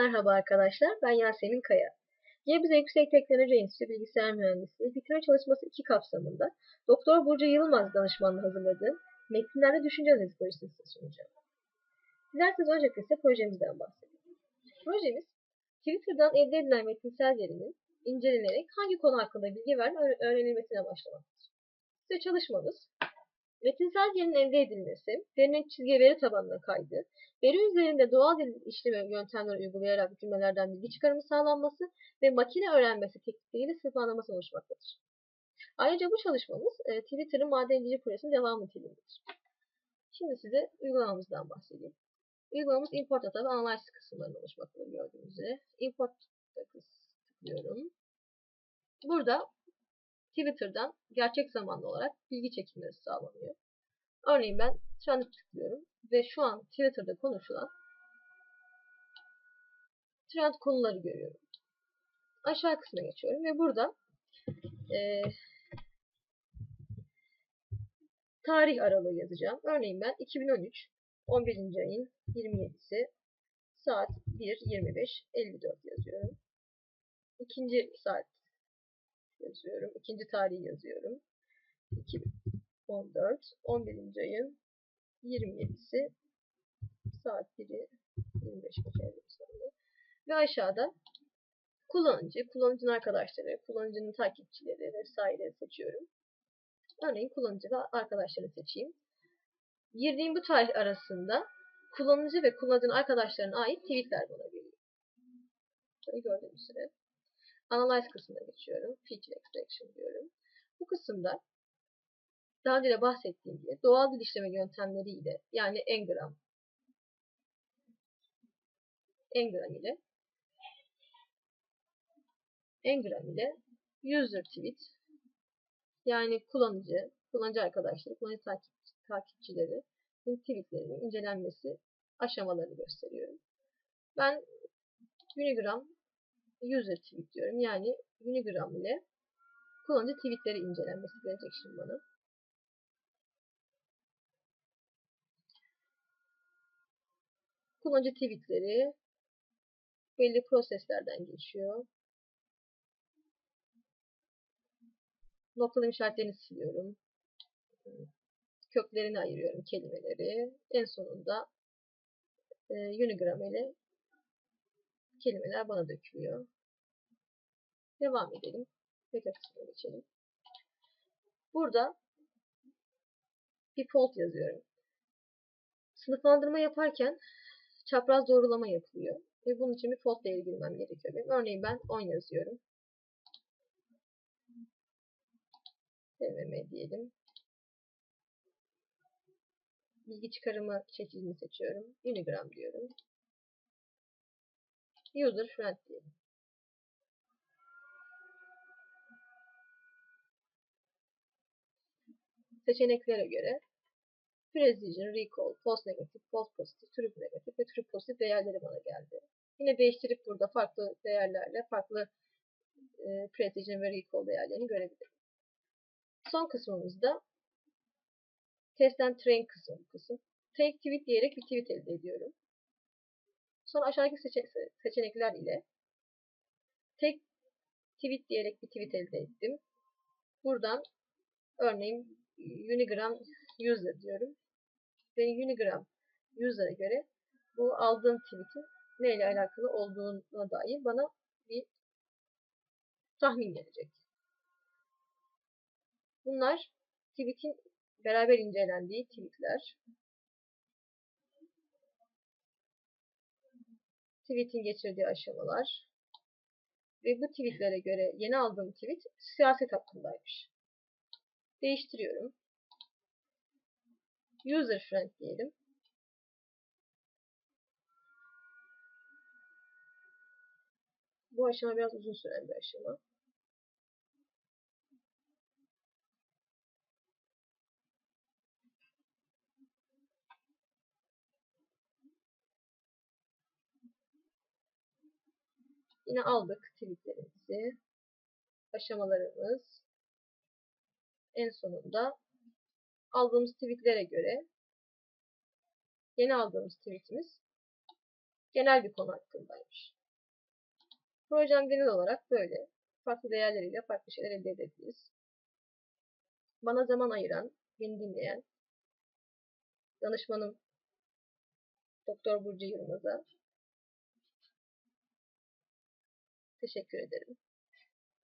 Merhaba arkadaşlar, ben Yasemin Kaya. Gebze Yüksek Teknoloji Enstitüsü Bilgisayar Mühendisliği bitirme çalışması 2 kapsamında Doktor Burcu Yılmaz danışmanlığı hazırladığım Metinlerle Düşünce Analizi projesini size sunacağım. Dilerseniz öncelikle size projemizden bahsedeyim. Projemiz, Twitter'dan elde edilen metinsel verinin incelenerek hangi konu hakkında bilgi veren öğrenilmesine başlamaktadır. Size çalışmamız, Metinsel verinin elde edilmesi, verinin çizgi veri tabanına kaydı, veri üzerinde doğal dil işleme yöntemleri uygulayarak cümlelerden bilgi çıkarımı sağlanması ve makine öğrenmesi teknikleriyle sınıflandırması oluşmaktadır. Ayrıca bu çalışmamız e, Twitter'ın madencilik projesinin devamı niteliğindedir. Şimdi size uygulamamızdan bahsedeyim. Uygulamamız import data ve analysis kısımlarından oluşmaktadır gördüğünüz üzere. Import tıklıyorum. Burada Twitter'dan gerçek zamanlı olarak bilgi çekimleri sağlanıyor. Örneğin ben trend'e tıklıyorum ve şu an Twitter'da konuşulan trend konuları görüyorum. Aşağı kısma geçiyorum ve burada e, tarih aralığı yazacağım. Örneğin ben 2013 11. ayın 27'si saat 1.25.54 yazıyorum. İkinci saat yazıyorum. İkinci tarihi yazıyorum. 2014 11. ayın 27'si saat 1'i 25 geçer Ve aşağıda kullanıcı, kullanıcının arkadaşları, kullanıcının takipçileri vesaire seçiyorum. Örneğin kullanıcı ve arkadaşları seçeyim. Girdiğim bu tarih arasında kullanıcı ve kullanıcının arkadaşlarına ait tweetler bana geliyor. Böyle gördüğünüz üzere. Analyze kısmına geçiyorum. Feature Extraction diyorum. Bu kısımda daha önce de bahsettiğim gibi doğal dil işleme yöntemleriyle yani Ngram Ngram ile Ngram ile user tweet yani kullanıcı, kullanıcı arkadaşları, kullanıcı takip, takipçileri tweetlerinin incelenmesi aşamalarını gösteriyorum. Ben Unigram user tweet diyorum. Yani Unigram ile kullanıcı tweetleri incelenmesi gelecek şimdi bana. Kullanıcı tweetleri belli proseslerden geçiyor. Noktalama işaretlerini siliyorum. Köklerini ayırıyorum kelimeleri. En sonunda e, Unigram ile kelimeler bana dökülüyor. Devam edelim. Tekrar kısmına geçelim. Burada default yazıyorum. Sınıflandırma yaparken çapraz doğrulama yapılıyor. Ve bunun için bir fault değeri girmem gerekiyor. Benim. Örneğin ben 10 yazıyorum. DMM diyelim. Bilgi çıkarımı çeşidini seçiyorum. Unigram diyorum. User friend diyelim. Seçeneklere göre Precision, Recall, False Negative, False Positive, True Negative ve True Positive değerleri bana geldi. Yine değiştirip burada farklı değerlerle farklı e, Precision ve Recall değerlerini görebilirim. Son kısmımızda Test and Train kısmı bu kısım. Take tweet diyerek bir tweet elde ediyorum. Sonra aşağıdaki seçe seçenekler ile tek tweet diyerek bir tweet elde ettim. Buradan örneğin Unigram user diyorum. Ve Unigram user'a göre bu aldığım tweet'in ne ile alakalı olduğuna dair bana bir tahmin gelecek. Bunlar tweet'in beraber incelendiği tweetler. Tweet'in geçirdiği aşamalar ve bu tweetlere göre yeni aldığım tweet siyaset hakkındaymış. Değiştiriyorum. User friend diyelim. Bu aşama biraz uzun süren bir aşama. Yine aldık tweetlerimizi. Aşamalarımız. En sonunda aldığımız tweetlere göre yeni aldığımız tweetimiz genel bir konu hakkındaymış. Projem genel olarak böyle. Farklı değerleriyle farklı şeyler elde edebiliriz. Bana zaman ayıran, beni dinleyen, danışmanım Doktor Burcu Yılmaz'a teşekkür ederim.